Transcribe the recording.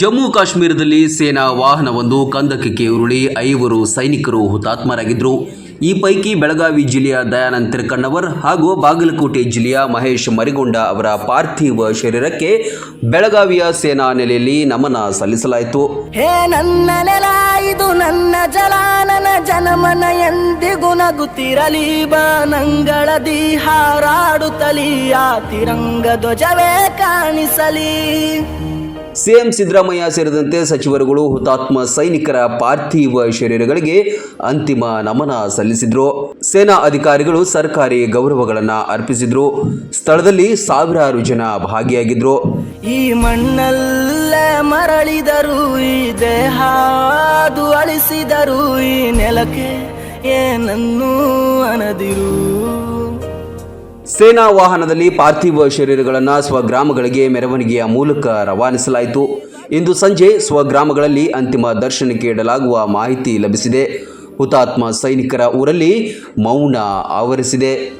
ಜಮ್ಮು ಕಾಶ್ಮೀರದಲ್ಲಿ ಸೇನಾ ವಾಹನವೊಂದು ಕಂದಕಕ್ಕೆ ಉರುಳಿ ಐವರು ಸೈನಿಕರು ಹುತಾತ್ಮರಾಗಿದ್ದರು. ಈ ಪೈಕಿ ಬೆಳಗಾವಿ ಜಿಲ್ಲೆಯ ದಯಾನಂದ್ ತಿರ್ಕಣ್ಣವರ್ ಹಾಗೂ ಬಾಗಲಕೋಟೆ ಜಿಲ್ಲೆಯ ಮಹೇಶ್ ಮರಿಗೊಂಡ ಅವರ ಪಾರ್ಥಿವ ಶರೀರಕ್ಕೆ ಬೆಳಗಾವಿಯ ಸೇನಾ ನೆಲೆಯಲ್ಲಿ ನಮನ ಸಲ್ಲಿಸಲಾಯಿತು. ಹೇ ನನ್ನ ನೆಲ, ಇದು ನನ್ನ ಜಲಾನನ ಜನಮನ ಎಂದಿಗೂ ನಗುತ್ತಿರಲಿ. ಹಾರಾಡುತ್ತಲಿ ಆ ತಿರಂಗ ಧ್ವಜವೇ ಕಾಣಿಸಲಿ. ಸಿಎಂ ಸಿದ್ದರಾಮಯ್ಯ ಸೇರಿದಂತೆ ಸಚಿವರುಗಳು, ಹುತಾತ್ಮ ಸೈನಿಕರ ಪಾರ್ಥಿವ ಶರೀರಗಳಿಗೆ ಅಂತಿಮ ನಮನ ಸಲ್ಲಿಸಿದ್ರು. ಸೇನಾ ಅಧಿಕಾರಿಗಳು ಸರ್ಕಾರಿ ಗೌರವಗಳನ್ನು ಅರ್ಪಿಸಿದ್ರು. ಸ್ಥಳದಲ್ಲಿ ಸಾವಿರಾರು ಜನ ಭಾಗಿಯಾಗಿದ್ರು. ಈ ಮಣ್ಣಲ್ಲೇ ಮರಳಿದರು, ಈ ದೇಹ ಅಳಿಸಿದರು, ಈ ನೆಲಕ್ಕೆ ಏನನ್ನೂ ಅನದಿರು. ಸೇನಾ ವಾಹನದಲ್ಲಿ ಪಾರ್ಥಿವ ಶರೀರಗಳನ್ನು ಸ್ವಗ್ರಾಮಗಳಿಗೆ ಮೆರವಣಿಗೆಯ ಮೂಲಕ ರವಾನಿಸಲಾಯಿತು. ಇಂದು ಸಂಜೆ ಸ್ವಗ್ರಾಮಗಳಲ್ಲಿ ಅಂತಿಮ ದರ್ಶನಕ್ಕೆ ಇಡಲಾಗುವ ಮಾಹಿತಿ ಲಭಿಸಿದೆ. ಹುತಾತ್ಮ ಸೈನಿಕರ ಊರಲ್ಲಿ ಮೌನ ಆವರಿಸಿದೆ.